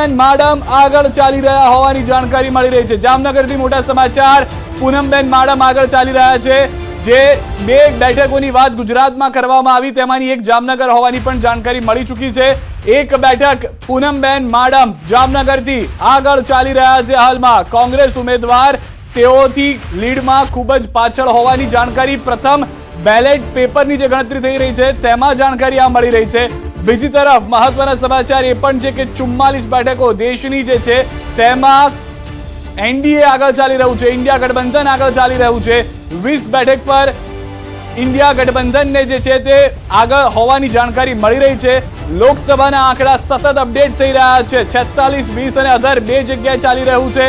પૂનમબેન માડમ આગળ ચાલી રહ્યા હોવાની જાણકારી મળી રહી છે. જામનગરથી મોટા સમાચાર, પૂનમબેન, માડમ આગળ ચાલી રહ્યા છે. જે બે બેઠકોની વાત ગુજરાતમાં કરવામાં આવી, તેમાંની એક જામનગર હોવાની પણ જાણકારી મળી ચૂકી છે. એક બેઠક, પૂનમબેન, માડમ જામનગરથી આગળ ચાલી રહ્યા છે હાલમાં. કોંગ્રેસ ઉમેદવાર, તેઓથી લીડમાં ખૂબ જ પાછળ હોવાની જાણકારી. પ્રથમ બેલેટ પેપરની જે ગણતરી થઈ રહી છે, તેમાં જાણકારી આ મળી રહી છે. બીજી તરફ મહત્વના સમાચાર એ પણ છે કે ચુમ્માલીસ બેઠકો દેશની જે છે, તેમાં એનડીએ આગળ ચાલી રહ્યું છે, ઇન્ડિયા ગઠબંધન આગળ ચાલી રહ્યું છે. વીસ બેઠક પર ઇન્ડિયા ગઠબંધનને જે છે તે આગળ હોવાની જાણકારી મળી રહી છે. લોકસભાના આંકડા સતત અપડેટ થઈ રહ્યા છે. છેતાલીસ, વીસ અને અધર બે જગ્યાએ ચાલી રહ્યું છે.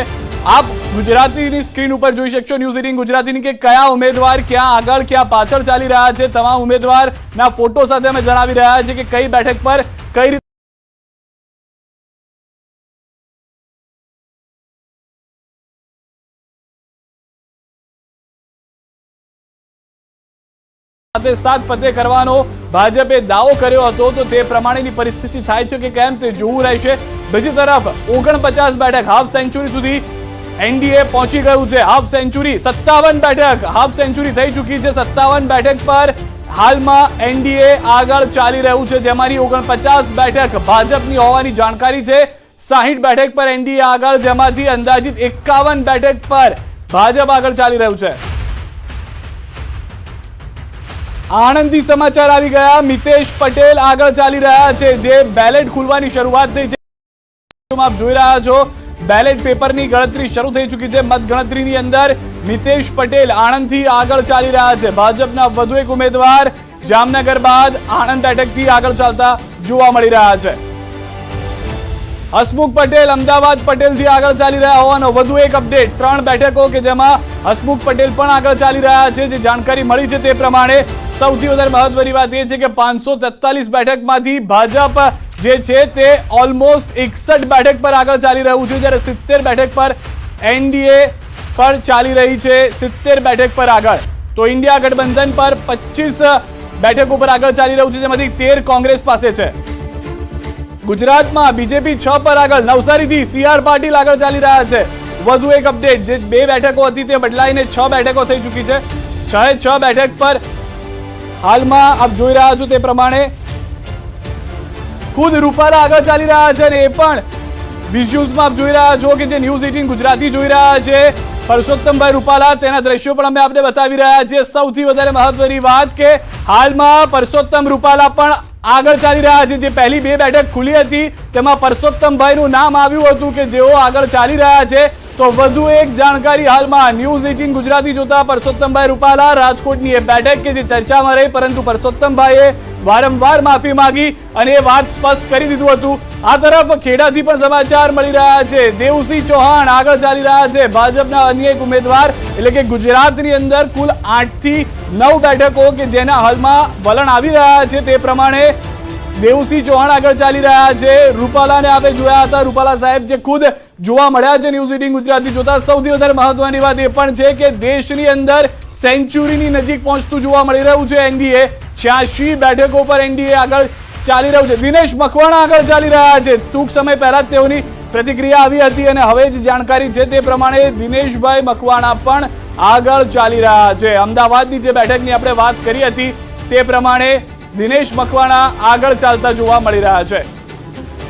આપ ગુજરાતીની સ્ક્રીન ઉપર જોઈ શકશો ન્યૂઝ એટીન ગુજરાતીની કે કયા ઉમેદવાર ક્યાં આગળ, ક્યાં પાછળ ચાલી રહ્યા છે. તમામ ઉમેદવારના ફોટો સાથે અમે જણાવી રહ્યા છીએ કે કઈ બેઠક પર કઈ સાથે સાત ફતે કરવાનો ભાજપે દાવો કર્યો હતો, તો તે પ્રમાણેની પરિસ્થિતિ થાય છે કે કેમ તે જોવું રહેશે. બીજી તરફ ઓગણપચાસ બેઠક હાફ સેન્ચુરી સુધી એનડીએ પહોંચી ગયું છે. હાફ સેન્ચુરી, સત્તાવન બેઠક. હાફ સેન્ચુરી થઈ ચૂકી છે. સત્તાવન બેઠક પર હાલમાં એનડીએ આગળ ચાલી રહ્યું છે. જેમાંની ઓગણપચાસ બેઠક ભાજપની હોવાની જાણકારી છે. સાહીઠ બેઠક પર એનડીએ આગળ, જેમાંથી અંદાજિત એકાવન બેઠક પર ભાજપ આગળ ચાલી રહ્યું છે. આણંદથી સમાચાર આવી ગયા. મિતેશ પટેલ આગળ ચાલી રહ્યા છે. જે બેલેટ ખુલવાની શરૂઆત થઈ છે. આપ જોઈ રહ્યા છો. બેલેટ પેપરની ગણતરી શરૂ થઈ ચૂકી છે. મતગણતરીની અંદર મિતેશ પટેલ આણંદથી આગળ ચાલી રહ્યા છે. ભાજપના વધુ એક ઉમેદવાર જામનગર બાદ આણંદ બેઠકથી આગળ ચાલતા જોવા મળી રહ્યા છે. હસમુખ પટેલ અમદાવાદ પટેલથી આગળ ચાલી રહ્યા હોવાનો વધુ એક અપડેટ. ત્રણ બેઠકો કે જેમાં હસમુખ પટેલ પણ આગળ ચાલી રહ્યા છે. જે જાણકારી મળી છે તે પ્રમાણે સૌથી વધારે મહત્વની વાત એ છે કે પાંચસો બેઠકમાંથી ભાજપ જે છે તે ઓલમોસ્ટ એકસઠ બેઠક પર આગળ ચાલી રહ્યું છે, જ્યારે સિત્તેર બેઠક પર એનડીએ પર ચાલી રહી છે, સિત્તેર બેઠક પર આગળ. તો ઇન્ડિયા ગઠબંધન પર પચીસ બેઠકો પર આગળ ચાલી રહ્યું છે, જેમાંથી તેર કોંગ્રેસ પાસે છે. ગુજરાતમાં બીજેપી છ પર આગળ, નવસારીથી સીઆર પાટીલ આગળ ચાલી રહ્યા છે. વધુ એક અપડેટ, જે બે બેઠકો હતી તે બદલાઈને છ બેઠકો થઈ ચૂકી છે. છ છ બેઠક પર હાલમાં આપ જોઈ રહ્યા છો તે પ્રમાણે ખુદ રૂપાલા આગળ ચાલી રહ્યા છે અને એ પણ વિઝ્યુઅલ્સમાં આપ જોઈ રહ્યા છો કે જે ન્યૂઝ એટીન ગુજરાતી જોઈ રહ્યા છે. પરસોત્તમભાઈ રૂપાલા, તેના દ્રશ્યો પણ અમે આપને બતાવી રહ્યા છીએ. સૌથી વધારે મહત્વની વાત કે હાલમાં પરસોત્તમ રૂપાલા પણ આગળ ચાલી રહ્યા છે. જે પહેલી બે બેઠક ખુલી હતી, તેમાં પરસોત્તમભાઈનું નામ આવ્યું હતું કે જેઓ આગળ ચાલી રહ્યા છે. તો વધુ એક જાણકારી હાલમાં ન્યૂઝ એટીન ગુજરાતી જોતા પરસોત્તમભાઈ રૂપાલા, રાજકોટની એ બેઠક કે જે ચર્ચામાં રહી, પરંતુ પરસોત્તમભાઈએ વારંવાર માફી માંગી અને એ વાત સ્પષ્ટ કરી દીધું હતું. આ તરફ ખેડાથી પણ સમાચાર મળી રહ્યા છે. દેવસિંહ ચૌહાણ આગળ ચાલી રહ્યા છે. ભાજપના અન્ય એક ઉમેદવાર, એટલે કે ગુજરાતની અંદર કુલ આઠથી નવ બેઠકો કે જેના હાલમાં વલણ આવી રહ્યા છે તે પ્રમાણે દેવસિંહ ચૌહાણ આગળ ચાલી રહ્યા છે. રૂપાલાને આપણે જોયા હતા. રૂપાલા સાહેબ જે ખુદ જોવા મળ્યા છે ન્યૂઝ એટીન ગુજરાતી જોતા સૌથી વધારે મહત્વની વાત એ પણ છે કે દેશની અંદર સેન્ચુરીની નજીક પહોંચતું જોવા મળી રહ્યું છે એનડીએ. છ્યાસી બેઠકો પર એનડીએ આગળ ચાલી રહ્યું છે. દિનેશ મકવાણા આગળ ચાલી રહ્યા છે. ટૂંક સમય પહેલા જ તેઓની પ્રતિક્રિયા આવી હતી અને હવે જ જાણકારી છે તે પ્રમાણે દિનેશભાઈ મકવાણા પણ આગળ ચાલી રહ્યા છે. અમદાવાદની જે બેઠકની આપણે વાત કરી હતી તે પ્રમાણે દિનેશ મકવાણા આગળ ચાલતા જોવા મળી રહ્યા છે.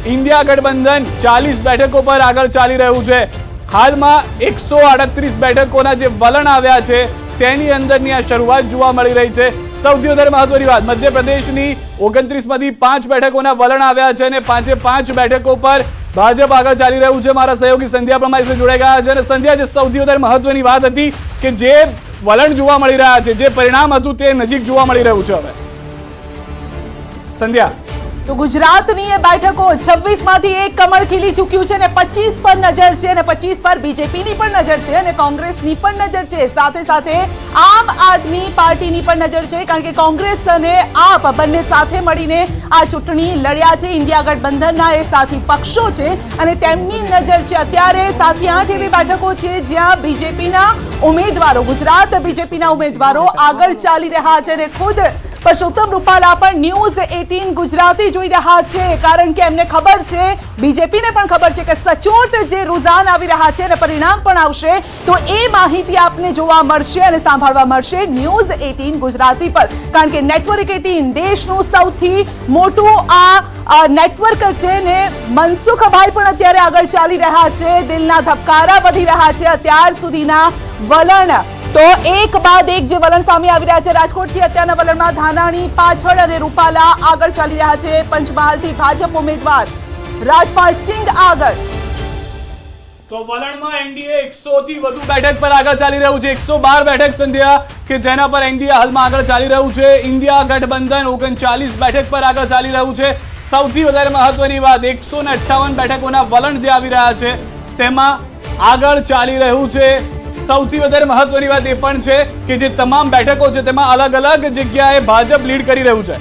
ઇન્ડિયા ગઠબંધન ચાલીસ બેઠકો પર આગળ ચાલી રહ્યું છે. હાલમાં એકસો આડત્રીસ બેઠકોના જે વલણ આવ્યા છે, તેની અંદરની આ શરૂઆત જોવા મળી રહી છે. સૌથી વધારે મહત્વની વાત, મધ્યપ્રદેશની ઓગણત્રીસમાંથી પાંચ બેઠકોના વલણ આવ્યા છે અને પાંચે પાંચ બેઠકો પર ભાજપ આગળ ચાલી રહ્યું છે. મારા સહયોગી સંધ્યા પ્રમાણે જોડાઈ ગયા છે અને સંધ્યા, જે સૌથી વધારે મહત્વની વાત હતી કે જે વલણ જોવા મળી રહ્યા છે, જે પરિણામ હતું તે નજીક જોવા મળી રહ્યું છે હવે. સંધ્યા. તો ગુજરાતની એ બેઠકો છવ્વીસમાંથી એક કમળ ખીલી ચૂક્યું છે અને પચીસ પર નજર છે અને પચીસ પર બીજેપીની પણ નજર છે અને કોંગ્રેસની પણ નજર છે. સાથે સાથે આમ આદમી પાર્ટીની પણ નજર છે કારણ કે કોંગ્રેસ અને આપ બંને સાથે મળીને આ ચૂંટણી લડ્યા છે. ઇન્ડિયા ગઠબંધનના એ સાથી પક્ષો છે અને તેમની નજર છે. અત્યારે સાથી આઠ એવી બેઠકો છે જ્યાં બીજેપીના ઉમેદવારો ગુજરાત બીજેપીના ઉમેદવારો આગળ ચાલી રહ્યા છે અને ખુદ પરસોત્તમ રૂપાલા પણ ન્યૂઝ એટીન ગુજરાતી જોઈ રહ્યા છે, કારણ કે એમને ખબર છે, બીજેપીને પણ ખબર છે કે સચોટ જે રુઝાન આવી રહ્યા છે અને પરિણામ પણ આવશે, તો એ માહિતી આપને જોવા મળશે અને સાંભળવા મળશે ન્યૂઝ એટીન ગુજરાતી પર. કારણ કે નેટવર્ક એટીન દેશનું સૌથી મોટું આ નેટવર્ક છે ને મનસુખભાઈ પણ અત્યારે આગળ ચાલી રહ્યા છે, દિલના ધબકારા વધી રહ્યા છે અત્યાર સુધીના વલણ. તો એક બાદ એક જે વલણ સામે આવી રહ્યા છે રાજકોટથી અત્યારના વલણમાં ધાનાણી, પાછળ અને રૂપાલા આગળ ચાલી રહ્યા છે. પંચમહાલથી ભાજપ ઉમેદવાર રાજપાલ સિંહ આગળ. તો વલણમાં એનડીએ એકસો થી વધુ બેઠક પર આગળ ચાલી રહ્યું છે. એકસો બાર બેઠક સંધ્યા કે જેના પર એનડીએ હાલમાં આગળ ચાલી રહ્યું છે. ઇન્ડિયા ગઠબંધન ઓગણચાલીસ બેઠક પર આગળ ચાલી રહ્યું છે. સૌથી વધારે મહત્વની વાત એકસો અઠ્ઠાવન બેઠકોના વલણ જે આવી રહ્યા છે, તેમાં આગળ ચાલી રહ્યું છે. સૌથી વધારે મહત્વની વાત એ પણ છે કે જે તમામ બેઠકો છે તેમાં અલગ અલગ જગ્યાએ ભાજપ લીડ કરી રહ્યું છે.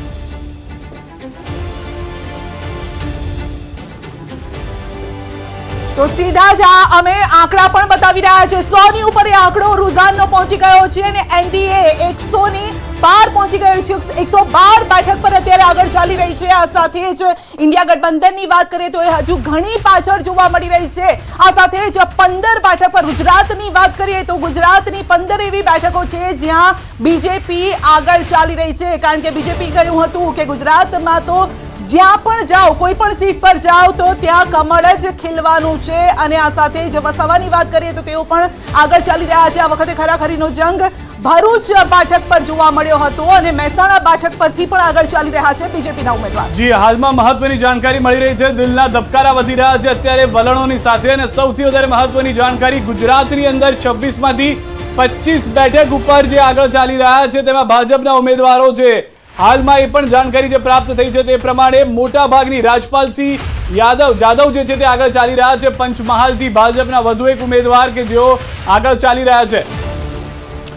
તો સીધા જ આ અમે આંકડા પણ બતાવી રહ્યા છે સો ની ઉપર એ આંકડો રુઝાનનો પહોંચી ગયો છે અને એનડીએ એકસો ની બાર પહોંચી ગયો છે. એકસો બાર બેઠક પર અત્યારે આગળ ચાલી રહી છે. આ સાથે જ ઇન્ડિયા ગઠબંધનની વાત કરીએ તો એ હજુ ઘણી પાછળ જોવા મળી રહી છે. આ સાથે જ પંદર બેઠક પર ગુજરાતની વાત કરીએ તો ગુજરાતની પંદર એવી બેઠકો છે જ્યાં બીજેપી આગળ ચાલી રહી છે. કારણ કે બીજેપી કહ્યું હતું કે ગુજરાતમાં તો જ્યાં પણ જાઓ, કોઈ પણ સીટ પર જાઓ તો ત્યાં કમળ જ ખીલવાનું છે. અને આ સાથે જ વસાવાની વાત કરીએ તો તેઓ પણ આગળ ચાલી રહ્યા છે. આ વખતે ખરાખરીનો જંગ ભરૂચ બેઠક પર જોવા મળ્યો હતો અને મહેસાણા બેઠક પરથી પણ આગળ ચાલી રહ્યા છે બીજેપીના ઉમેદવાર. જી, હાલમાં મહત્વની જાણકારી મળી રહી છે. દિલના ધબકારા વધી રહ્યા છે. અત્યારે વલણોની સાથે અને સૌથી વધારે મહત્વની જાણકારી ગુજરાતની અંદર 26 માંથી પચીસ બેઠક ઉપર જે આગળ ચાલી રહ્યા છે, તેમાં ભાજપના ઉમેદવારો છે. હાલમાં એ પણ જાણકારી જે પ્રાપ્ત થઈ છે તે પ્રમાણે મોટા ભાગની રાજપાલસિંહ યાદવ, જાદવ જે છે તે આગળ ચાલી રહ્યા છે. પંચમહાલથી ભાજપના વધુ એક ઉમેદવાર કે જેઓ આગળ ચાલી રહ્યા છે.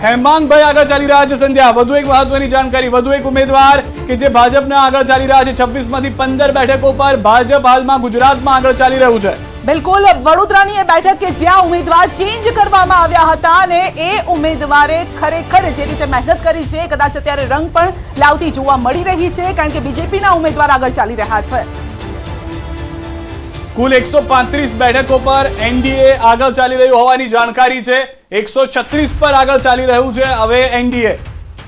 હેમાંગભાઈ આગળ ચાલી રહ્યા છે, સંધ્યા. વધુ એક મહત્વની જાણકારી. વધુ એક ઉમેદવાર કે જે ભાજપના આગળ ચાલી રહ્યા છે. છવ્વીસમાંથી પંદર બેઠકો પર ભાજપ હાલમાં ગુજરાતમાં આગળ ચાલી રહ્યું છે. બિલકુલ, વડોદરાની એ બેઠક કે જ્યાં ઉમેદવાર ચેન્જ કરવામાં આવ્યા હતા અને એ ઉમેદવારે ખરેખર જે રીતે મહેનત કરી છે, કદાચ અત્યારે રંગ પણ લાવતી જોવા મળી રહી છે, કારણ કે બીજેપીના ઉમેદવાર આગળ ચાલી રહ્યા છે. કુલ એકસો બેઠકો પર એનડીએ આગળ ચાલી રહ્યું હોવાની જાણકારી છે. એકસો પર આગળ ચાલી રહ્યું છે હવે એનડીએ.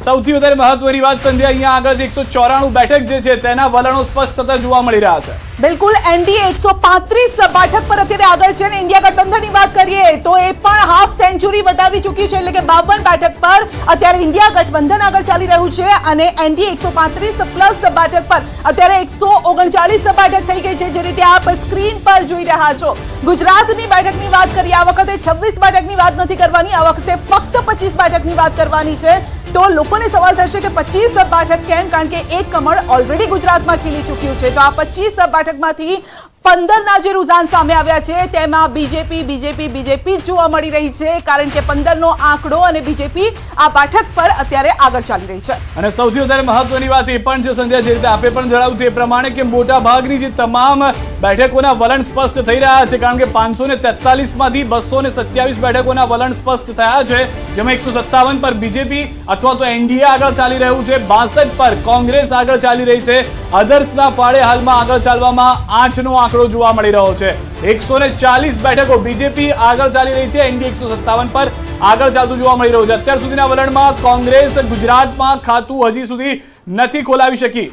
સૌથી વધારે મહત્વની વાત સંધ્યા અહીંયા આગળ જે એકસો ચોરાણું બેઠક જે છે તેના વલણો સ્પષ્ટ થતા જોવા મળી રહ્યા છે. બિલકુલ, એનડીએ એકસો પાંત્રીસ બેઠક પર અત્યારે આગળ છે અને ઇન્ડિયા ગઠબંધનની વાત કરીએ તો એ પણ હાફ સેન્ચુરી વટાવી ચૂક્યું છે એટલે કે બાવન બેઠક પર અત્યારે ઇન્ડિયા ગઠબંધન આગળ ચાલી રહ્યું છે અને એનડીએ એકસો પાંત્રીસ પ્લસ બેઠક પર અત્યારે એકસો ઓગણચાળીસ બેઠક થઈ ગઈ છે. જે રીતે આપ સ્ક્રીન પર જોઈ રહ્યા છો, ગુજરાતની બેઠકની વાત કરીએ, આ વખતે છવ્વીસ બેઠકની વાત નથી કરવાની, આ વખતે ફક્ત પચીસ બેઠકની વાત કરવાની છે. તો લોકોને સવાલ થશે કે પચીસ બેઠક કેમ? કારણ કે એક કમળ ઓલરેડી ગુજરાતમાં ખીલી ચૂક્યું છે. તો આ પચીસ બેઠકમાંથી પંદરના જે રુઝાન સામે આવ્યા છે, તેમાં બીજેપી બીજેપી બીજેપી જોવા મળી રહી છે, કારણ કે પંદરનો આંકડો અને બીજેપી આ બેઠક પર અત્યારે આગળ ચાલી રહી છે. અને સૌથી વધારે મહત્વની વાત એ પણ છે, સંજય, જે રીતે આપે પણ જણાવ્યું તે પ્રમાણે કે મોટા ભાગની જે તમામ બેઠકોના વલણ સ્પષ્ટ થઈ રહ્યા છે, કારણ કે પાંચસો ને તેતાલીસમાંથી બસો ને સત્યાવીસ બેઠકોના વલણ સ્પષ્ટ થયા છે, જેમાં એકસો સત્તાવન પર બીજેપી અથવા તો એનડીએ આગળ ચાલી રહ્યું છે, બાસઠ પર કોંગ્રેસ આગળ ચાલી રહી છે અધર્સના ફાળે હાલમાં આગળ ચાલવામાં આઠનો આંકડો જોવા મળી રહ્યો છે. એકસો ચાલીસ બેઠકો બીજેપી આગળ ચાલી રહી છે. એનડીએ એકસો સત્તાવન પર આગળ ચાલતું જોવા મળી રહ્યું છે. અત્યાર સુધીના વલણમાં કોંગ્રેસ ગુજરાતમાં ખાતું હજી સુધી નથી ખોલાવી શકી.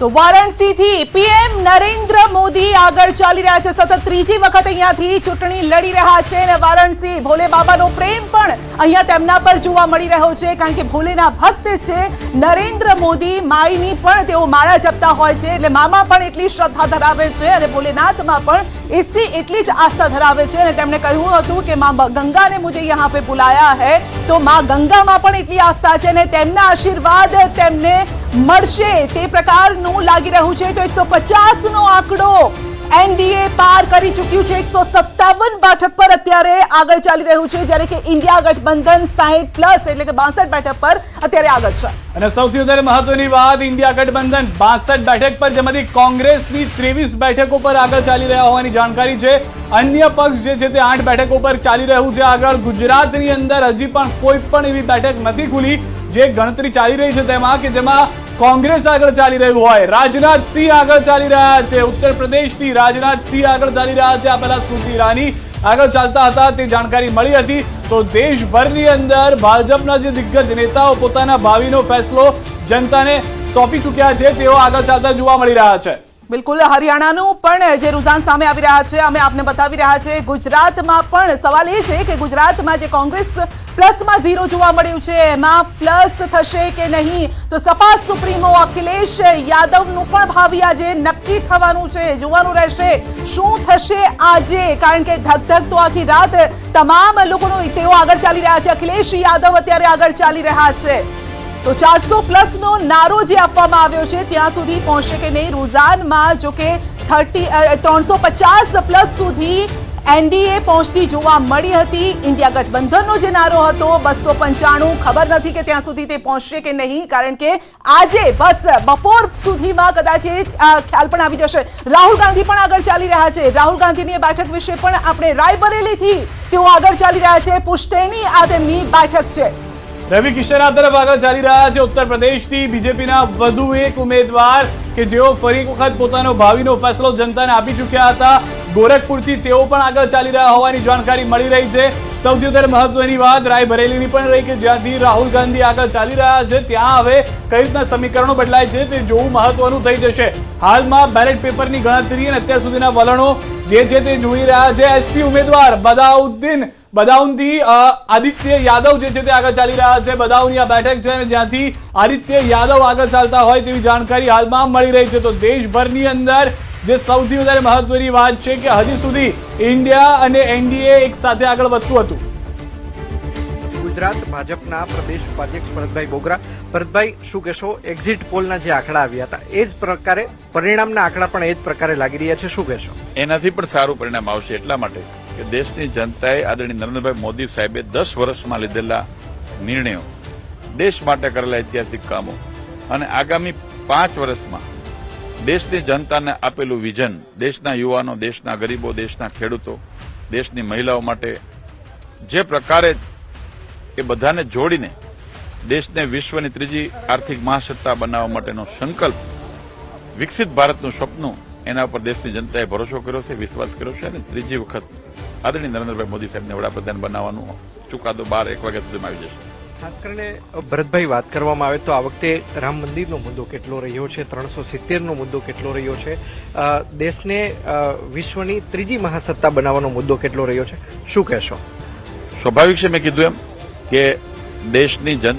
તો વારાણસીથી પીએમ નરેન્દ્ર મોદી આગળ ચાલી રહ્યા છે. સતત ત્રીજી વખત અહીંયાથી ચૂંટણી લડી રહ્યા છે અને વારાણસી ભોલે બાબાનો પ્રેમ પણ અહીંયા તેમના પર જોવા મળી રહ્યો છે, કારણ કે ભોલેના ભક્ત છે નરેન્દ્ર મોદી. માઈની પણ તેઓ માળા જપતા હોય છે એટલે મામા પણ એટલી શ્રદ્ધા ધરાવે છે અને ભોલેનાથમાં પણ એસી એટલી જ આસ્થા ધરાવે છે. અને તેમણે કહ્યું હતું કે મા ગંગાને મુજે યહાં પે બુલાયા હૈ. તો મા ગંગામાં પણ એટલી આસ્થા છે અને તેમના આશીર્વાદ તેમને મળશે તે પ્રકારનું લાગી રહ્યું છે તો એકસો પચાસ નો આંકડો એનડીએ પાર કરી ચૂક્યું છે. એકસો સત્તાવન બેઠક પર અત્યારે આગળ ચાલી રહ્યું છે. જ્યારે કે ઇન્ડિયા ગઠબંધન સાહીઠ પ્લસ એટલે કે બાસઠ બેઠક પર અત્યારે આગળ છે. અને સૌથી વધારે મહત્વની વાત ઇન્ડિયા ગઠબંધન બાસઠ બેઠક પર, જેમાંથી કોંગ્રેસની ત્રેવીસ બેઠકો પર આગળ ચાલી રહ્યા હોવાની જાણકારી છે. અન્ય પક્ષ જે છે તે આઠ બેઠકો પર ચાલી રહ્યું છે આગળ. ગુજરાતની અંદર હજી પણ કોઈ પણ એવી બેઠક નથી ખુલી. જે ગણતરી ચાલી રહી છે તેમાં કે જેમાં કોંગ્રેસ આગળ ચાલી રહ્યું હોય. રાજનાથસિંહ આગળ ચાલી રહ્યા છે. ઉત્તર પ્રદેશથી રાજનાથસિંહ આગળ ચાલી રહ્યા છે. આ પહેલા સ્મૃતિ ઈરાની આગળ ચાલતા હતા. તે જાણકારી મળી હતી. તો દેશભરની અંદર ભાજપના જે દિગ્ગજ નેતાઓ પોતાના ભાવિનો ફેસલો જનતાને સોંપી ચૂક્યા છે. તેઓ આગળ ચાલતા જોવા મળી રહ્યા છે. બિલકુલ હરિયાણાનું પણ જે રુઝાન સામે આવી રહ્યા છે, અમે આપને બતાવી રહ્યા છે, ગુજરાતમાં પણ સવાલ એ છે કે ગુજરાતમાં જે કોંગ્રેસ પ્લસમાં ઝીરો જોવા મળ્યું છે, એમાં પ્લસ થશે કે નહીં? તો સપા સુપ્રીમો અખિલેશ યાદવનું પણ ભાવિ આજે નક્કી થવાનું છે, જોવાનું રહેશે શું થશે આજે? કારણ કે ધક ધક તો આખી રાત તમામ લોકોનો તેઓ આગળ ચાલી રહ્યા છે. અખિલેશ યાદવ અત્યારે આગળ ચાલી રહ્યા છે. તો ચારસો પ્લસ નો નારો જે આપવામાં આવ્યો છે, ત્યાં સુધી પહોંચશે કે નહીં? રૂઝાનમાં જો કે થર્ટી ત્રણસો પચાસ પ્લસ સુધી એનડીએ પહોંચતી જોવા મળી હતી. ઇન્ડિયા ગઠબંધનનો જે નારો હતો, બસો પંચાણું, ખબર નથી કે ત્યાં સુધી તે પહોંચશે કે નહીં, કારણ કે આજે બસ બપોર સુધીમાં કદાચ એ ખ્યાલ પણ આવી જશે. રાહુલ ગાંધી પણ આગળ ચાલી રહ્યા છે. રાહુલ ગાંધીની બેઠક વિશે પણ આપણે રાયબરેલીથી તેઓ આગળ ચાલી રહ્યા છે. પુષ્ટેની આ તેમની બેઠક છે. રવિ કિશન આ તરફ આગળ ચાલી રહ્યા છે ઉત્તર પ્રદેશથી. બીજેપીના વધુ એક ઉમેદવાર કે જેઓ ફરી વખત પોતાનો ભાવિનો ફેસલો જનતાને આપી ચૂક્યા હતા. ગોરખપુરથી તેઓ પણ આગળ ચાલી રહ્યા હોવાની જાણકારી મળી રહી છે. સૌથી વધારે મહત્વની વાત રાયબરેલીની પણ રહી કે જ્યાંથી રાહુલ ગાંધી આગળ ચાલી રહ્યા છે, ત્યાં હવે કઈ રીતના સમીકરણો બદલાય છે તે જોવું મહત્વનું થઈ જશે. હાલમાં બેલેટ પેપરની ગણતરી અને અત્યાર સુધીના વલણો જે છે તે જોઈ રહ્યા છે. એસપી ઉમેદવાર બદાઉદ્દીન બદાઉનથી આદિત્ય યાદવ જે છે તે આગળ ચાલી રહ્યા છે. બદાઉની આ બેઠક છે અને જ્યાંથી આદિત્ય યાદવ આગળ ચાલતા હોય તેવી જાણકારી હાલમાં મળી રહી છે. તો દેશભરની અંદર જે સૌથી વધારે મહત્વની વાત છે કે હજી સુધી ઇન્ડિયા અને એનડીએ એક સાથે આગળ વધતું હતું. ગુજરાત ભાજપના પ્રદેશ ઉપાધ્યક્ષ ભરતભાઈ બોગરા. ભરતભાઈ શું કહેશો? એક્ઝિટ પોલના જે આંકડા આવ્યા હતા એ જ પ્રકારે પરિણામના આંકડા પણ એ જ પ્રકારે લાગી રહ્યા છે. શું કહેશો? એનાથી પણ સારું પરિણામ આવશે એટલા માટે. કે દેશની જનતાએ આદરણીય નરેન્દ્રભાઈ મોદી સાહેબે દસ વર્ષમાં લીધેલા નિર્ણયો દેશ માટે કરેલા ઐતિહાસિક કામો અને આગામી પાંચ વર્ષમાં દેશની જનતાને આપેલું વિઝન, દેશના યુવાનો, દેશના ગરીબો, દેશના ખેડૂતો, દેશની મહિલાઓ માટે જે પ્રકારે એ બધાને જોડીને દેશને વિશ્વની ત્રીજી આર્થિક મહાસત્તા બનાવવા માટેનો સંકલ્પ, વિકસિત ભારતનું સપનું એના પર દેશની જનતાએ ભરોસો કર્યો છે, વિશ્વાસ કર્યો છે અને ત્રીજી વખત આદરણીય નરેન્દ્રભાઈ મોદી સાહેબને વડાપ્રધાન બનાવવાનો ચુકાદો બાર એક વાગ્યા સુધીમાં આવી જશે. ખાસ કરીને ભરતભાઈ વાત કરવામાં આવે તો આ વખતે રામ મંદિરનો મુદ્દો કેટલો રહ્યો છે? ત્રણસો સિત્તેરનો મુદ્દો કેટલો રહ્યો છે? દેશને વિશ્વની ત્રીજી મહાસત્તા બનાવવાનો મુદ્દો કેટલો રહ્યો છે? શું કહેશો? સ્વાભાવિક છે મેં કીધું એમ કે દેશની જન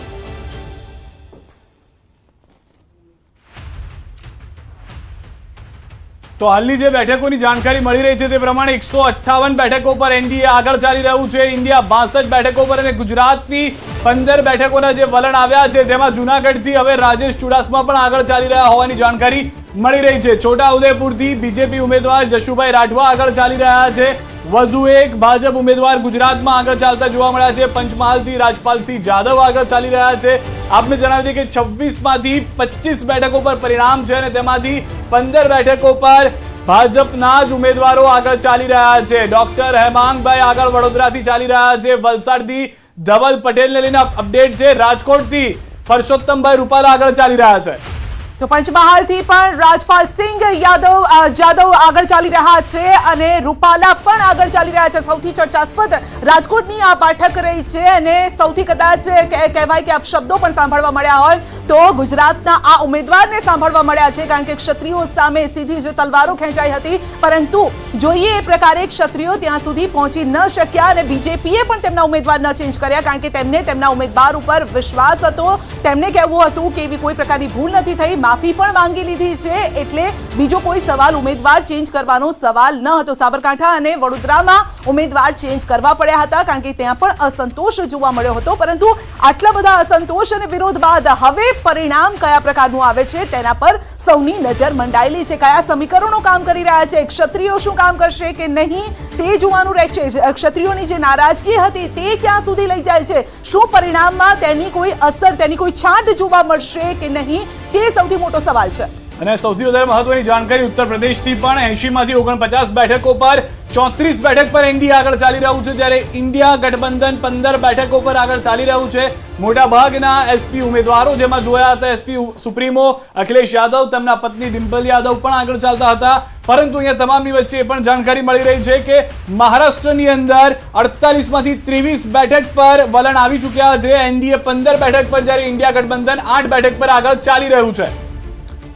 તો હાલની જે બેઠકોની જાણકારી મળી રહી છે તે પ્રમાણે એકસો અઠ્ઠાવન બેઠકો પર એનડીએ આગળ ચાલી રહ્યું છે. ઇન્ડિયા બાસઠ બેઠકો પર અને ગુજરાતની પંદર બેઠકોના જે વલણ આવ્યા છે તેમાં જુનાગઢથી હવે રાજેશ ચુડાસમા પણ આગળ ચાલી રહ્યા હોવાની જાણકારી મળી રહી છે. છોટાઉદેપુરથી બીજેપી ઉમેદવાર જશુભાઈ રાઠવા આગળ ચાલી રહ્યા છે. વધુ એક ભાજપ ઉમેદવાર ગુજરાતમાં આગળ ચાલતા જોવા મળ્યા છે. પંચમહાલથી રાજપાલસિંહ જાદવ આગળ ચાલી રહ્યા છે. આપને જણાવી દઈએ કે છવ્વીસમાંથી પચીસ બેઠકો પર પરિણામ છે અને તેમાંથી પંદર બેઠકો પર ભાજપના જ ઉમેદવારો આગળ ચાલી રહ્યા છે. ડોક્ટર હેમાંગભાઈ આગળ વડોદરાથી ચાલી રહ્યા છે. વલસાડથી ધવલ પટેલને લઈને અપડેટ છે. રાજકોટથી પરસોત્તમભાઈ રૂપાલા આગળ ચાલી રહ્યા છે. તો પંચમહાલથી પણ રાજપાલ સિંઘ, યાદવ જાદવ આગળ ચાલી રહ્યા છે અને રૂપાલા પણ આગળ ચાલી રહ્યા છે. સૌથી ચર્ચાસ્પદ રાજકોટની આ બેઠક રહી છે અને સૌથી કદાચ કહેવાય કે અપશબ્દો પણ સાંભળવા મળ્યા હોય તો ગુજરાતના આ ઉમેદવારને સાંભળવા મળ્યા છે કારણ કે ક્ષત્રિયો સામે સીધી જ તલવારો ખેંચાઈ હતી. પરંતુ જોઈએ એ પ્રકારે ક્ષત્રિયો ત્યાં સુધી પહોંચી ન શક્યા અને બીજેપીએ પણ તેમના ઉમેદવાર ન ચેન્જ કર્યા કારણ કે તેમને તેમના ઉમેદવાર ઉપર વિશ્વાસ હતો. તેમને કહેવું હતું કે એવી કોઈ પ્રકારની ભૂલ નથી થઈ. માફી પણ માંગી લીધી છે એટલે બીજો કોઈ સવાલ ઉમેદવાર ચેન્જ કરવાનો સવાલ ન હતો. સાબરકાંઠા અને વડોદરામાં ઉમેદવાર ચેન્જ કરવા પડ્યા હતા કારણ કે ત્યાં પણ અસંતોષ જોવા મળ્યો હતો. પરંતુ આટલા બધા અસંતોષ અને વિરોધ બાદ હવે પરિણામ કયા પ્રકારનું આવે છે તેના પર સૌની નજર મંડાયેલી છે. કયા સમીકરણો કામ કરી રહ્યા છે? ક્ષત્રિયો શું કામ કરશે કે નહીં? તે જોવાનું રહેશે ક્ષત્રિયોની જે નારાજગી હતી તે ક્યાં સુધી લઈ જાય છે? શું પરિણામમાં તેની કોઈ અસર, તેની કોઈ છાંટ જોવા મળશે કે નહીં? તે સૌથી મોટો સવાલ છે. અને સૌથી વધારે મહત્વની જાણકારી ઉત્તર પ્રદેશની પણ એંશીમાંથી ઓગણપચાસ બેઠકો પર, ચોત્રીસ બેઠક પર એનડીએ આગળ ચાલી રહ્યું છે જ્યારે ઇન્ડિયા ગઠબંધન પંદર બેઠકો પર આગળ ચાલી રહ્યું છે. મોટાભાગના એસપી ઉમેદવારો જેમાં જોયા હતા એસપી સુપ્રીમો અખિલેશ યાદવ, તેમના પત્ની ડિમ્પલ યાદવ પણ આગળ ચાલતા હતા. પરંતુ અહીંયા તમામની વચ્ચે એ પણ જાણકારી મળી રહી છે કે મહારાષ્ટ્રની અંદર અડતાલીસમાંથી ત્રેવીસ બેઠક પર વલણ આવી ચૂક્યા છે. એનડીએ પંદર બેઠક પર જ્યારે ઇન્ડિયા ગઠબંધન આઠ બેઠક પર આગળ ચાલી રહ્યું છે.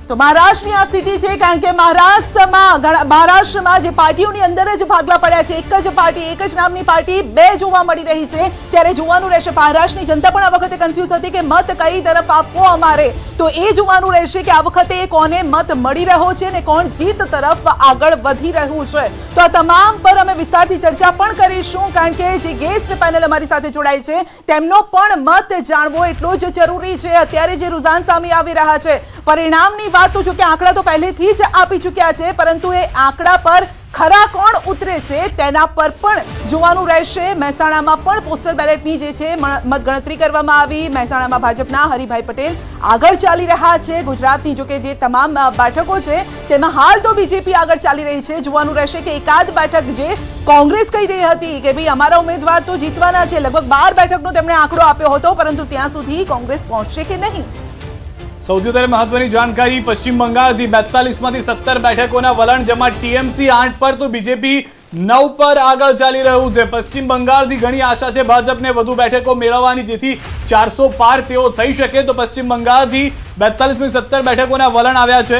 તો મહારાષ્ટ્રની આ સ્થિતિ છે, કારણ કે મહારાષ્ટ્રમાં મહારાષ્ટ્રમાં જે પાર્ટીઓની અંદર જ ભાગલા પડ્યા છે, એક જ પાર્ટી, એક જ નામની પાર્ટી બે જોવા મળી રહી છે, ત્યારે જોવાનું રહેશે મહારાષ્ટ્રની જનતા પણ આ વખતે કન્ફ્યુઝ હતી કે મત કઈ તરફ આપવો અમારે. તો એ જોવાનું રહેશે કે આ વખતે કોને મત મળી રહ્યો છે ને કોણ જીત તરફ આગળ વધી રહ્યું છે. તો આ તમામ પર અમે વિસ્તારથી ચર્ચા પણ કરીશું, કારણ કે જે ગેસ્ટ પેનલ અમારી સાથે જોડાય છે, તેમનો પણ મત જાણવો એટલો જ જરૂરી છે. અત્યારે જે રુઝાન સામે આવી રહ્યા છે, પરિણામની વાત તો જો કે આંકડા તો પહેલેથી જ આપી ચૂક્યા છે, પરંતુ એ આંકડા પર ખરા કોણ ઉતરે છે તેના પર પણ જોવાનું રહેશે. મહેસાણામાં પણ પોસ્ટલ બેલેટની જે છે મતગણતરી કરવામાં આવી. મહેસાણામાં ભાજપના હરિભાઈ પટેલ આગળ ચાલી રહ્યા છે. ગુજરાતની જોકે જે તમામ બેઠકો છે, તેમાં હાલ તો બીજેપી આગળ ચાલી રહી છે. જોવાનું રહેશે કે એકાદ બેઠક જે કોંગ્રેસ કહી રહી હતી, કે ભાઈ અમારા ઉમેદવાર તો જીતવાના છે. લગભગ બાર બેઠકનો તેમણે આંકડો આપ્યો હતો, પરંતુ ત્યાં સુધી કોંગ્રેસ પહોંચશે કે નહીં? સૌથી વધારે મહત્વની જાણકારી પશ્ચિમ બંગાળથી. બેતાલીસમાંથી સત્તર બેઠકોના વલણ, જેમાં ટીએમસી આઠ પર તો બીજેપી નવ પર આગળ ચાલી રહ્યું છે. પશ્ચિમ બંગાળથી ઘણી આશા છે ભાજપને વધુ બેઠકો મેળવવાની, જેથી ચારસો પાર તેઓ થઈ શકે. તો પશ્ચિમ બંગાળથી બેતાલીસમાંથી સત્તર બેઠકોના વલણ આવ્યા છે.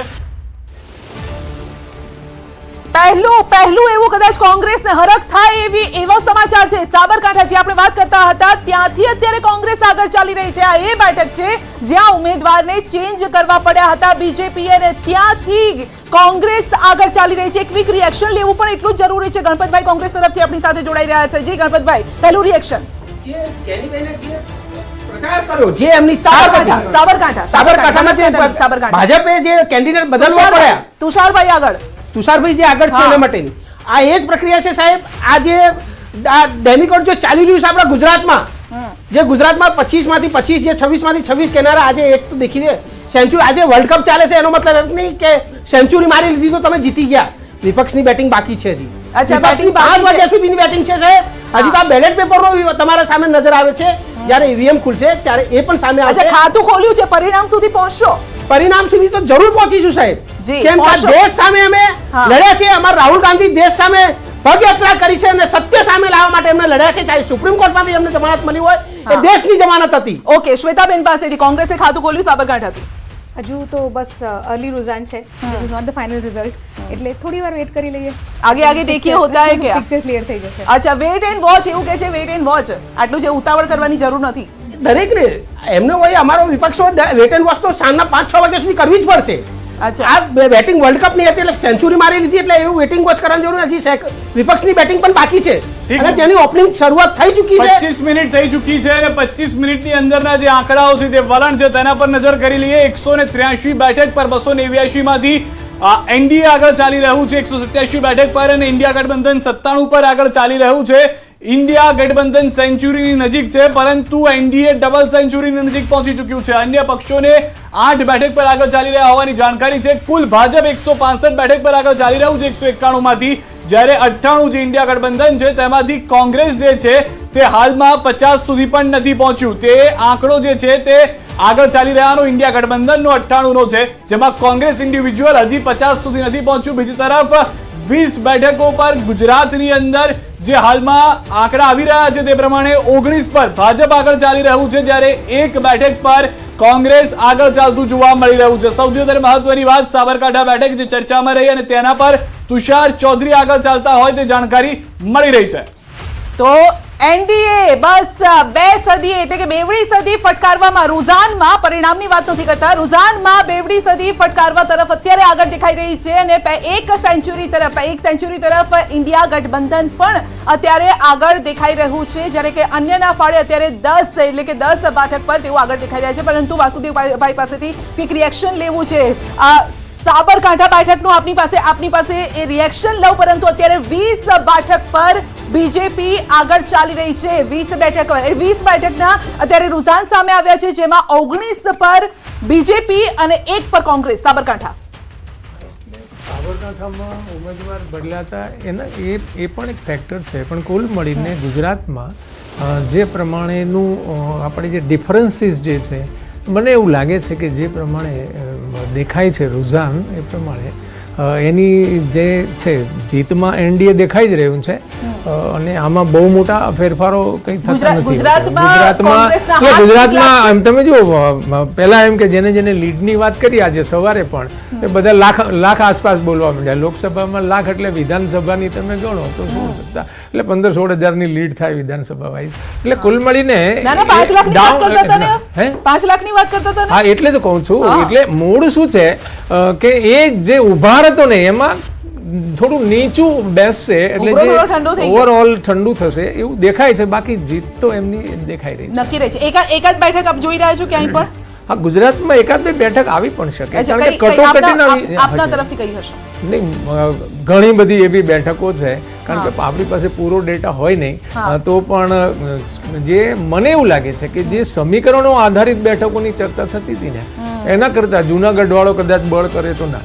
પહેલું પહેલું એવું કદાચ કોંગ્રેસને હરક થાય એવી એવા સમાચાર છે. સાબરકાંઠા જે આપણે વાત કરતા હતા ત્યાંથી અત્યારે કોંગ્રેસ આગળ ચાલી રહી છે. આ એ બેઠક છે જ્યાં ઉમેદવારને ચેન્જ કરવા પડ્યા હતા બીજેપી અને ત્યાંથી કોંગ્રેસ આગળ ચાલી રહી છે. ક્વિક રિએક્શન લેવું પણ એટલું જરૂરી છે. ગણપતભાઈ કોંગ્રેસ તરફથી આપણી સાથે જોડાઈ રહ્યા છે. જી ગણપતભાઈ પહેલું રિએક્શન જે કર્યો એમની સાબરકાંઠા સાબરકાંઠા. સાબરકાંઠામાં જે સાબરકાંઠા ભાજપે જે કેન્ડિડેટ બદલવા પડ્યા. તુષારભાઈ આગળ. તુષારભાઈ જે આગળ છે એના માટેની. આ એ જ પ્રક્રિયા છે સાહેબ. આ જે આ ડેમિકોડ જે ચાલી રહ્યું છે આપણા ગુજરાતમાં જે ગુજરાતમાં પચીસમાંથી પચીસ જે છવ્વીસમાંથી છવ્વીસ કેનારા આજે એક તો દેખીને સેન્ચુરી આજે વર્લ્ડ કપ ચાલે છે એનો મતલબ એમ નહીં કે સેન્ચુરી મારી લીધી તો તમે જીતી ગયા. વિપક્ષની બેટિંગ બાકી છે હજી. અચ્છા, પાંચ વાગ્યા સુધીની બેટિંગ છે સાહેબ. હજી તો આ બેલેટ પેપરનો તમારા સામે નજર આવે છે. જ્યારે ઈવીએમ ખુલશે ત્યારે એ પણ સામે આવશે. ખાતું ખોલ્યું છે પરિણામ સુધી પહોંચશો? પરિણામ સુધી તો જરૂર પહોંચીશું સાહેબ. કેમ કે દેશ સામે અમે લડ્યા છે અમારા રાહુલ ગાંધી દેશ સામે પગયાત્રા કરી છે અને સત્ય સામે લાવવા માટે એમને લડ્યા છે. ચાહે સુપ્રીમ કોર્ટમાં બી એમને જમાનત મળી હોય. એ દેશની જમાનત હતી. ઓકે શ્વેતાબેન પાસેથી કોંગ્રેસે ખાતું ખોલ્યું સાબરકાંઠાથી. હજુ તો બસ અર્લી રુઝાન છે. This is not the final result એટલે થોડી વાર વેટ કરી લઈએ. આગે આગે દેખીએ હોતા હે કે પિક્ચર ક્લિયર થઈ જશે. અચ્છા વેટ એન્ડ વોચ એવું કે છે વેટ એન્ડ વોચ આટલું જે ઉતાવળ કરવાની જરૂર નથી. દરેકને એમનો હોય અમારો વિપક્ષો વેટ એન્ડ વોચ તો સાંજના પાંચ છ વાગ્યા સુધી કરવી જ પડશે. આ બેટિંગ વર્લ્ડ કપની હતી એટલે સેન્ચુરી મારી લીધી એટલે એવું વેટિંગ વોચ કરવાની જરૂર નથી. વિપક્ષની બેટિંગ પણ બાકી છે. અને તેની ઓપનિંગ શરૂઆત થઈ ચૂકી છે. પચીસ મિનિટ થઈ ચૂકી છે અને પચીસ મિનિટની અંદરના જે આંકડાઓ છે જે વલણ છે તેના પર નજર કરી લઈએ. એકસો ને ત્ર્યાસી બેઠક પર બસો નેવ્યાસી માંથી એનડીએ આગળ ચાલી રહ્યું છે. એકસો સત્યાસી બેઠક પર અને ઇન્ડિયા ગઠબંધન સત્તાણું પર આગળ ચાલી રહ્યું છે. ઇન્ડિયા ગઠબંધન સેન્ચુરીની નજીક છે, પરંતુ એનડીએ ડબલ સેન્ચુરીની નજીક પહોંચી ચૂક્યું છે. અન્ય પક્ષોને આઠ બેઠક પર આગળ ચાલી રહ્યા હોવાની જાણકારી છે. કુલ ભાજપ એકસો બેઠક પર આગળ ચાલી રહ્યું છે, એકસો એકાણુંમાંથી. જ્યારે અઠ્ઠાણું જે ઇન્ડિયા ગઠબંધન છે, તેમાંથી કોંગ્રેસ જે છે, તે હાલમાં પચાસ સુધી પણ નથી પહોંચ્યું. તે આંકડો જે છે, તે આગળ ચાલી રહ્યાનો ઇન્ડિયા ગઠબંધનનો અઠ્ઠાણુંનો છે, જેમાં કોંગ્રેસ ઇન્ડિવિજ્યુઅલ હજી પચાસ સુધી નથી પહોંચ્યું. બીજી તરફ વીસ બેઠકો પર ગુજરાતની અંદર જે હાલમાં આંકડા આવી રહ્યા છે તે પ્રમાણે ઓગણીસ પર ભાજપ આગળ ચાલી રહ્યું છે જ્યારે એક બેઠક પર કોંગ્રેસ આગળ ચાલતું જોવા મળી રહ્યું છે. સૌથી વધારે મહત્વની વાત સાબરકાંઠા બેઠક જે ચર્ચામાં રહી અને તેના પર તુષાર ચૌધરી આગળ ચાલતા હોય તે જાણકારી મળી રહી છે. તો એનડીએ બસ બે સદી એટલે કે બેવડી સદી ફટકારવામાં રુઝાનમાં પરિણામની વાત નથી કરતા. રુઝાનમાં બેવડી સદી ફટકારવા તરફ અત્યારે આગળ દેખાઈ રહી છે અને એક સેન્ચુરી તરફ, એક સેન્ચુરી તરફ ઇન્ડિયા ગઠબંધન પણ અત્યારે આગળ દેખાઈ રહ્યું છે. જ્યારે કે અન્યના ફાળે અત્યારે દસ એટલે કે દસ બેઠક પર તેઓ આગળ દેખાઈ રહ્યા છે. પરંતુ વાસુદેવભાઈ પાસેથી ક્વિક રિએક્શન લેવું છે. સાબરકાંઠા બેઠકનું આપની પાસે આપની પાસે એ રિએક્શન લઉં, પરંતુ અત્યારે વીસ બેઠક પર બીજેપી આગળ ચાલી રહી છે. વીસ બેઠક વીસ બેઠકના અત્યારે રુઝાન સામે આવ્યા છે, જેમાં ઓગણીસ પર બીજેપી અને એક પર કોંગ્રેસ. સાબરકાંઠા. સાબરકાંઠામાં ઉમેદવાર બદલાતા એના, એ એ પણ એક ફેક્ટર છે. પણ કુલ મળીને ગુજરાતમાં જે પ્રમાણેનું આપણે જે ડિફરન્સીસ જે છે, મને એવું લાગે છે કે જે પ્રમાણે દેખાય છે રુઝાન, એ પ્રમાણે એની જે છે જીતમાં એનડીએ દેખાઈ જ રહ્યું છે. અને આમાં બહુ મોટા ફેરફારો કંઈ થતા નથી ગુજરાતમાં ગુજરાતમાં એટલે ગુજરાતમાં એમ તમે જુઓ પહેલા એમ કે જેને જેને લીડની વાત કરી આજે સવારે પણ એ બધા લાખ લાખ આસપાસ બોલવા માંડ્યા. લોકસભામાં લાખ એટલે વિધાનસભાની તમે ગણો તો શું એટલે પંદર સોળ હજારની લીડ થાય વિધાનસભા વાઇઝ એટલે કુલ મળીને પાંચ એ લાખની? વાત કરતા હે એટલે તો કહું છું. એટલે મૂળ શું છે? કે એ જે ઊભા હતો ને એમાં થોડું નીચું બેસશે એટલે જે ઓવરઓલ ઠંડુ થશે એવું દેખાય છે. બાકી જીત તો એમની દેખાઈ રહી છે. નક્કી રહે છે. એકાદ બેઠક આપ જોઈ રહ્યા છો ક્યાંય પણ? હા ગુજરાતમાં એકાદ બે બેઠક આવી પણ શકે. કારણ કે કટોકટીના આપના તરફથી કઈ હશે? નહીં ઘણી બધી એવી બેઠકો છે કારણ કે આપણી પાસે પૂરો ડેટા હોય નહીં તો પણ જે મને એવું લાગે છે કે જે સમીકરણો આધારિત બેઠકોની ચર્ચા થતી હતી ને એના કરતા જુનાગઢ વાળો કદાચ બળ કરે તો ના.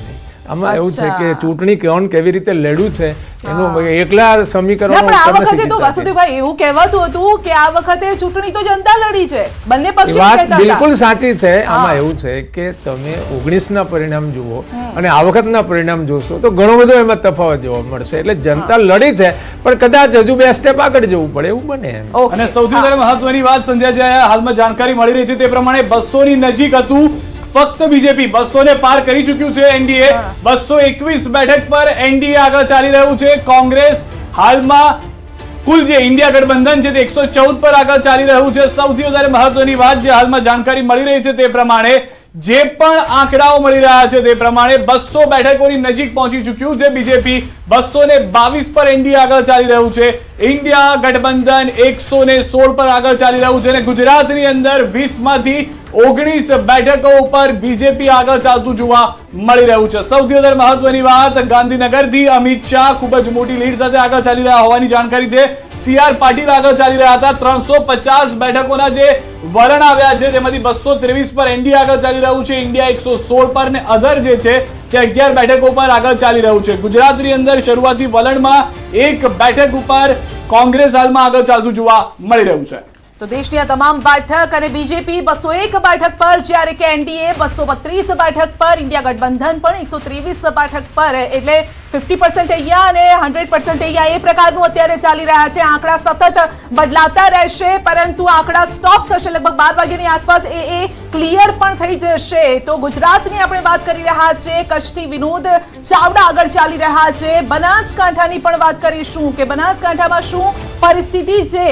આમાં એવું છે કે ચૂંટણી કોણ કેવી રીતે લડ્યું છે એનું એકલા સમીકરણ આ વખતે તો વાસુદેવભાઈ એવું કહેવાતું હતું કે આ વખતે ચૂંટણી તો જનતા લડી છે. બંને પક્ષ વાત બિલકુલ સાચી છે. આમાં એવું છે કે તમે ઓગણીસ ના પરિણામ જુઓ અને આ વખતના પરિણામ જોશો તો ઘણો બધો એમાં તફાવત જોવા મળશે. એટલે જનતા લડી છે પણ કદાચ હજુ બે સ્ટેપ આગળ જવું પડે એવું બને એમ. અને સૌથી વધારે મહત્વની વાત સંધ્યા જે હાલમાં જાણકારી મળી રહી છે તે પ્રમાણે બસો ની નજીક હતું ફક્ત બીજેપી બસો ને પાર કરી ચુક્યું છે એનડીએ. બસો એકવીસ બેઠક પર એનડીએ આગળ ચાલી રહ્યું છે. કોંગ્રેસ હાલમાં કુલ જે ઇન્ડિયા ગઠબંધન છે તે એકસો ચૌદ પર આગળ ચાલી રહ્યું છે. સૌથી વધારે મહત્વની વાત જે હાલમાં જાણકારી મળી રહી છે તે પ્રમાણે જે પણ આંકડાઓ મળી રહ્યા છે તે પ્રમાણે બસો બેઠકોની નજીક પહોંચી ચૂક્યું છે બીજેપી. બસો ને બાવીસ પર એનડીએ આગળ ચાલી રહ્યું છે. ઇન્ડિયા ગઠબંધન એકસો ને સોળ પર આગળ ચાલી રહ્યું છે અને ગુજરાતની અંદર વીસમાંથી ઓગણીસ બેઠકો ઉપર બીજેપી આગળ ચાલતું જોવા મળી રહ્યું છે. સૌથી વધારે મહત્વની વાત ગાંધીનગરથી અમિત શાહ, ખૂબ જ મોટી લીડ સાથે આગળ ચાલી રહ્યા હોવાની જાણકારી છે. સી આર પાટીલ આગળ ચાલી રહ્યા હતા. ત્રણસો પચાસ બેઠકોના જે વલણ આવ્યા છે, જેમાંથી બસો ત્રેવીસ પર એનડીએ આગળ ચાલી રહ્યું છે. ઇન્ડિયા એકસો સોળ પર ને અધર જે છે, તે અગિયાર બેઠકો પર આગળ ચાલી રહ્યું છે. ગુજરાતની અંદર શરૂઆતી વલણમાં એક બેઠક ઉપર કોંગ્રેસ હાલમાં આગળ ચાલતું જોવા મળી રહ્યું છે. તો દેશની આ તમામ બેઠક અને બીજેપી બસો એક બેઠક પર, જ્યારે કે એનડીએ બસો બત્રીસ બેઠક પર, ઇન્ડિયા ગઠબંધન પણ એકસો ત્રેવીસ બેઠક પર, એટલે ફિફ્ટી પર્સન્ટ અહીંયા અને હંડ્રેડ પર્સન્ટ અહીંયા એ પ્રકારનું અત્યારે ચાલી રહ્યા છે. આંકડા સતત બદલાતા રહેશે, પરંતુ આંકડા સ્ટોપ થશે. લગભગ બાર વાગ્યાની આસપાસ એ એ ક્લિયર પણ થઈ જશે. તો ગુજરાતની આપણે વાત કરી રહ્યા છે, કચ્છથી વિનોદ ચાવડા આગળ ચાલી રહ્યા છે. બનાસકાંઠાની પણ વાત કરીશું કે બનાસકાંઠામાં શું પરિસ્થિતિ છે?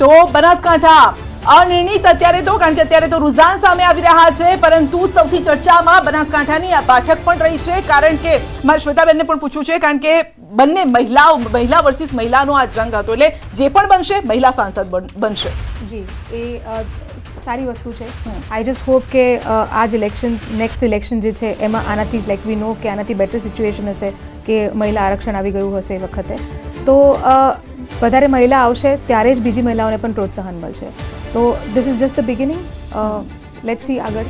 તો બનાસકાંઠા અનિર્ણિત અત્યારે તો કારણ કે અત્યારે તો રુઝાન સામે આવી રહ્યા છે પરંતુ સૌથી ચર્ચામાં બનાસકાંઠાની આ બેઠક પણ રહી છે. કારણ કે મારે શ્વેતાબેનને પણ પૂછ્યું છે કારણ કે બંને મહિલાઓ મહિલા વર્સિસ મહિલાનો આ જંગ હતો. એટલે જે પણ બનશે મહિલા સાંસદ બનશે. જી એ સારી વસ્તુ છે. આઈ જસ્ટ હોપ કે આ જ ઇલેક્શન નેક્સ્ટ ઇલેક્શન જે છે એમાં આનાથી લાઈક વી નો કે આનાથી બેટર સિચ્યુએશન હશે કે મહિલા આરક્ષણ આવી ગયું હશે એ વખતે. તો વધારે મહિલા આવશે ત્યારે જ બીજી મહિલાઓને પણ પ્રોત્સાહન મળશે. તો this is just the beginning let see આગળ.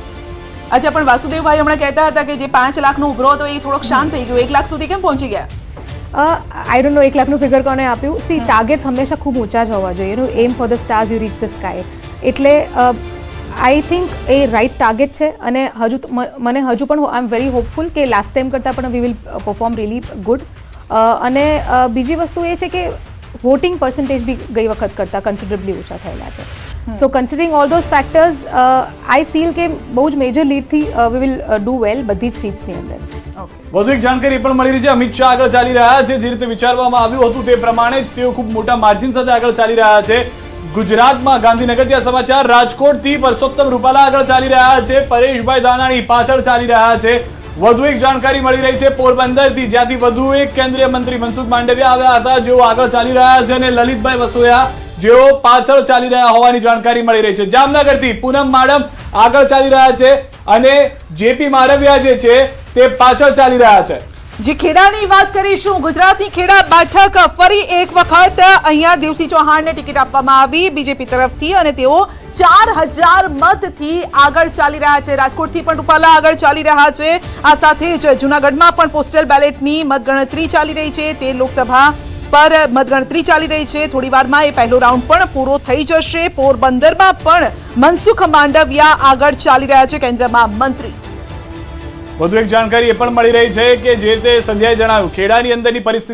અચ્છા પણ વાસુદેવભાઈ હમણાં કહેતા હતા કે જે પાંચ લાખનો ઉભરો હતો એ થોડોક શાંત થઈ ગયો. એક લાખ સુધી કેમ પહોંચી ગયા? આઈ ડોન્ટ નો એક લાખનું ફિગર કોને આપ્યું? સી ટાર્ગેટ્સ હંમેશા ખૂબ ઊંચા જ હોવા જોઈએ. એનું aim for the stars you reach the sky એટલે I think a right target છે અને હજુ મને હજુ પણ આઈ એમ વેરી હોપફુલ કે લાસ્ટ ટાઈમ કરતાં પણ we will perform really good અને બીજી વસ્તુ એ છે કે વોટિંગ પર્સન્ટેજ બી ગઈ વખત કરતાં કન્સિડરેબલી ઓછા થયેલા છે. So considering all those factors I feel કે બહુ જ મેજર લીડથી વી વિલ ડુ વેલ બધી જ સીટ્સની અંદર. વધુ એક જાણકારી પણ મળી રહી છે. અમિત શાહ આગળ ચાલી રહ્યા છે. જે રીતે વિચારવામાં આવ્યું હતું તે પ્રમાણે જ તેઓ ખૂબ મોટા માર્જિન સાથે આગળ ચાલી રહ્યા છે. ગુજરાતમાં ગાંધીનગર ત્યાં સમાચાર રાજકોટથી પરસોત્તમ રૂપાલા આગળ ચાલી રહ્યા છે. પરેશભાઈ દાનાણી પાછળ ચાલી રહ્યા છે. વધુ એક જાણકારી મળી રહી છે પોરબંદરથી, જ્યાંથી વધુ એક કેન્દ્રીય મંત્રી મનસુખ માંડવિયા આવ્યા હતા. જેઓ આગળ ચાલી રહ્યા છે અને લલિતભાઈ વસોયા જેઓ પાછળ ચાલી રહ્યા હોવાની જાણકારી મળી રહી છે. જામનગરથી પૂનમ માડમ આગળ ચાલી રહ્યા છે અને જેપી મારવિયા જે છે તે પાછળ ચાલી રહ્યા છે. જે, ખેડાની વાત કરીશું. ગુજરાતની ખેડા બેઠક ફરી એક વખત અહીંયા દેવસિંહ ચૌહાણને ટિકિટ આપવામાં આવી. બીજેપી તરફથી અને તેઓ ચાર હજાર મતથી આગળ ચાલી રહ્યા છે. રાજકોટથી પણ રૂપાલા આગળ ચાલી રહ્યા છે. આ સાથે જ જુનાગઢમાં પણ પોસ્ટલ બેલેટની મતગણતરી ચાલી રહી છે. તે લોકસભા પર મતગણતરી ચાલી રહી છે. થોડી વારમાં એ પહેલો રાઉન્ડ પણ પૂરો થઈ જશે. પોરબંદરમાં પણ મનસુખ માંડવિયા આગળ ચાલી રહ્યા છે કેન્દ્રમાં મંત્રી. વધુ એક જાણકારી એ પણ મળી રહી છે કે જે રીતે સંધ્યાએ જણાવ્યું, ખેડાની અંદરની પરિસ્થિતિ